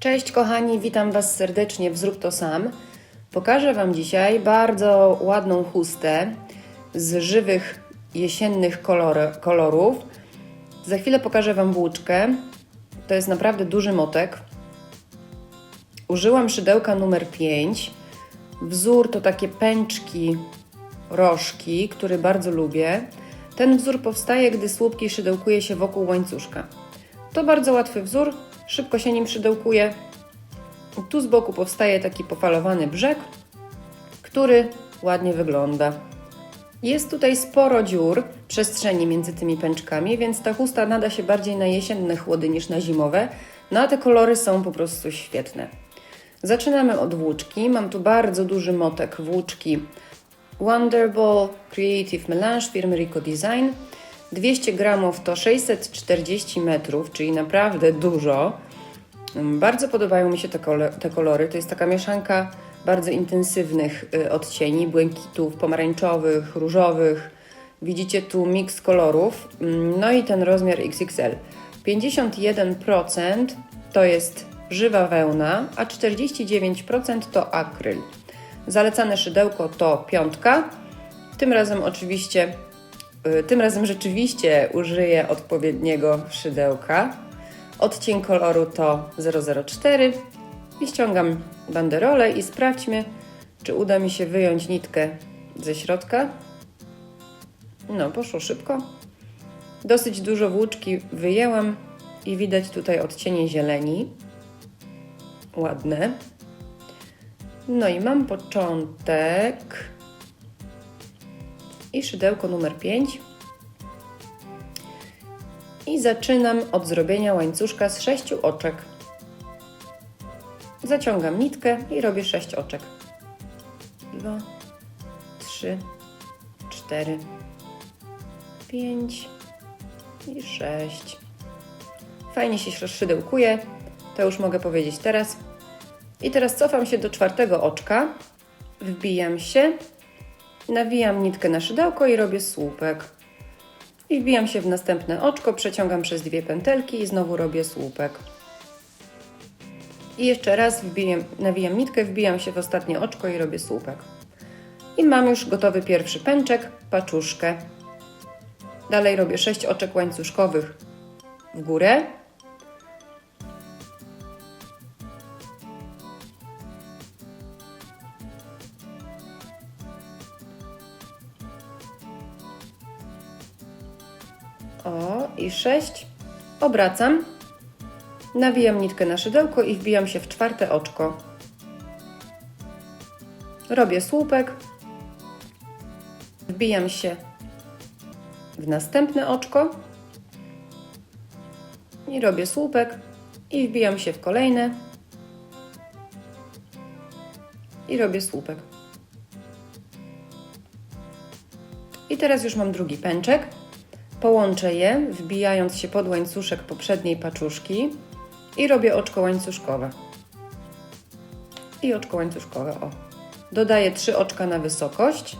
Cześć kochani, witam Was serdecznie w Zrób to sam. Pokażę Wam dzisiaj bardzo ładną chustę z żywych jesiennych kolory, kolorów. Za chwilę pokażę Wam włóczkę. To jest naprawdę duży motek. Użyłam szydełka numer 5. Wzór to takie pęczki, rożki, który bardzo lubię. Ten wzór powstaje, gdy słupki szydełkuje się wokół łańcuszka. To bardzo łatwy wzór, szybko się nim szydełkuje. Tu z boku powstaje taki pofalowany brzeg, który ładnie wygląda. Jest tutaj sporo dziur, przestrzeni między tymi pęczkami, więc ta chusta nada się bardziej na jesienne chłody niż na zimowe, no a te kolory są po prostu świetne. Zaczynamy od włóczki. Mam tu bardzo duży motek włóczki Wonderball Creative Melange firmy Rico Design. 200 gramów to 640 metrów, czyli naprawdę dużo. Bardzo podobają mi się te, te kolory. To jest taka mieszanka bardzo intensywnych y, odcieni, błękitów, pomarańczowych, różowych. Widzicie tu miks kolorów. Mm, No i ten rozmiar XXL. 51% to jest żywa wełna, a 49% to akryl. Zalecane szydełko to piątka. Tym razem oczywiście, tym razem rzeczywiście użyję odpowiedniego szydełka. Odcień koloru to 004 i ściągam banderolę i sprawdźmy, czy uda mi się wyjąć nitkę ze środka. No, poszło szybko. Dosyć dużo włóczki wyjęłam i widać tutaj odcienie zieleni. Ładne. No i mam początek i szydełko numer 5. I zaczynam od zrobienia łańcuszka z sześciu oczek. Zaciągam nitkę i robię sześć oczek. Dwa, trzy, cztery, pięć i sześć. Fajnie się szydełkuje, to już mogę powiedzieć teraz. I teraz cofam się do czwartego oczka, wbijam się, nawijam nitkę na szydełko i robię słupek. I wbijam się w następne oczko, przeciągam przez dwie pętelki i znowu robię słupek. I jeszcze raz wbijam, nawijam nitkę, wbijam się w ostatnie oczko i robię słupek. I mam już gotowy pierwszy pęczek, paczuszkę. Dalej robię 6 oczek łańcuszkowych w górę. O, i 6. Obracam. Nawijam nitkę na szydełko i wbijam się w czwarte oczko. Robię słupek. Wbijam się w następne oczko. I robię słupek. I wbijam się w kolejne. I robię słupek. I teraz już mam drugi pęczek. Połączę je, wbijając się pod łańcuszek poprzedniej paczuszki i robię oczko łańcuszkowe. I oczko łańcuszkowe, o. Dodaję trzy oczka na wysokość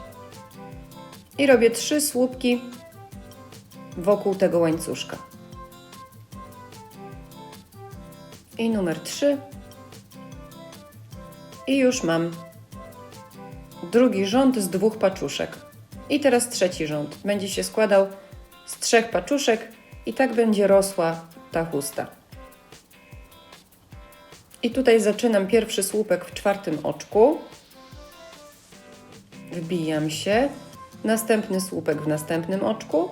i robię trzy słupki wokół tego łańcuszka. I numer trzy. I już mam drugi rząd z dwóch paczuszek. I teraz trzeci rząd. Będzie się składał z trzech paczuszek i tak będzie rosła ta chusta. I tutaj zaczynam pierwszy słupek w czwartym oczku. Wbijam się. Następny słupek w następnym oczku.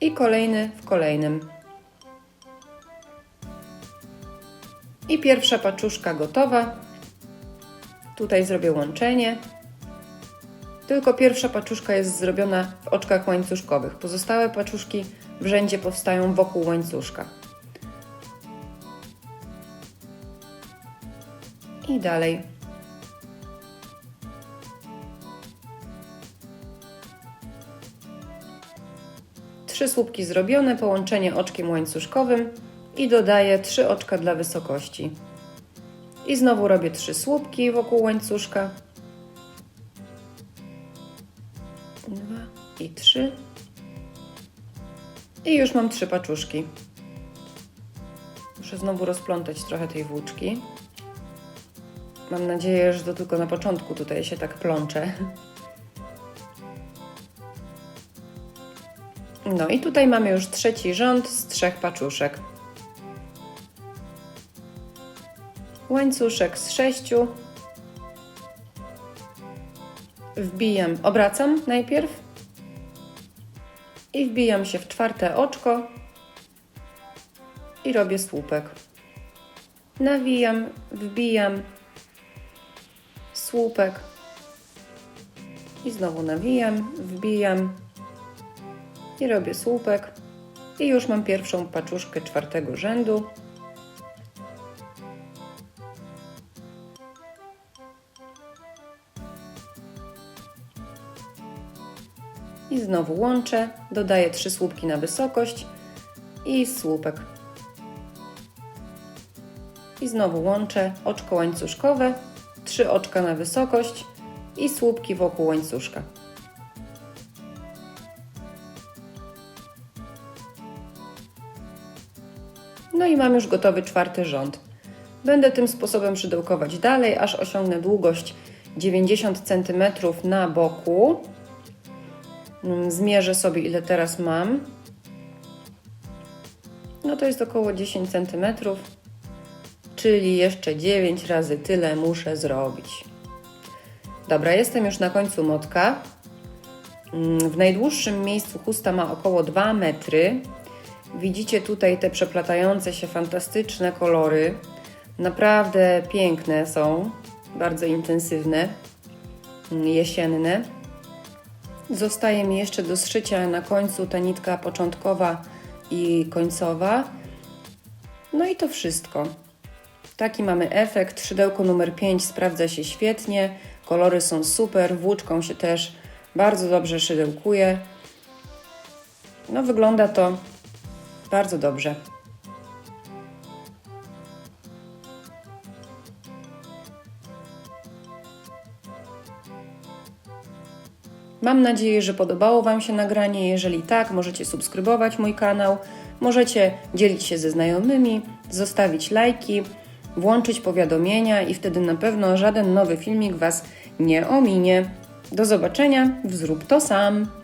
I kolejny w kolejnym. I pierwsza paczuszka gotowa. Tutaj zrobię łączenie. Tylko pierwsza paczuszka jest zrobiona w oczkach łańcuszkowych. Pozostałe paczuszki w rzędzie powstają wokół łańcuszka. I dalej. Trzy słupki zrobione, połączenie oczkiem łańcuszkowym i dodaję trzy oczka dla wysokości. I znowu robię trzy słupki wokół łańcuszka. Dwa i trzy. I już mam trzy paczuszki. Muszę znowu rozplątać trochę tej włóczki. Mam nadzieję, że to tylko na początku tutaj się tak plącze. No i tutaj mamy już trzeci rząd z trzech paczuszek. Łańcuszek z sześciu. Wbijam, obracam najpierw i wbijam się w czwarte oczko i robię słupek. Nawijam, wbijam, słupek i znowu nawijam, wbijam i robię słupek i już mam pierwszą paczuszkę czwartego rzędu. I znowu łączę, dodaję trzy słupki na wysokość i słupek. I znowu łączę oczko łańcuszkowe, trzy oczka na wysokość i słupki wokół łańcuszka. No i mam już gotowy czwarty rząd. Będę tym sposobem szydełkować dalej, aż osiągnę długość 90 cm na boku. Mm, Zmierzę sobie, ile teraz mam. No to jest około 10 cm, czyli jeszcze 9 razy tyle muszę zrobić. Dobra, jestem już na końcu motka. Mm, W najdłuższym miejscu chusta ma około 2 metry. Widzicie tutaj te przeplatające się fantastyczne kolory. Naprawdę piękne są, bardzo intensywne, mm, jesienne. Zostaje mi jeszcze do zszycia na końcu ta nitka początkowa i końcowa. No i to wszystko. Taki mamy efekt. Szydełko numer 5 sprawdza się świetnie. Kolory są super, włóczką się też bardzo dobrze szydełkuje. No wygląda to bardzo dobrze. Mam nadzieję, że podobało Wam się nagranie. Jeżeli tak, możecie subskrybować mój kanał, możecie dzielić się ze znajomymi, zostawić lajki, włączyć powiadomienia i wtedy na pewno żaden nowy filmik Was nie ominie. Do zobaczenia Zrób to sam!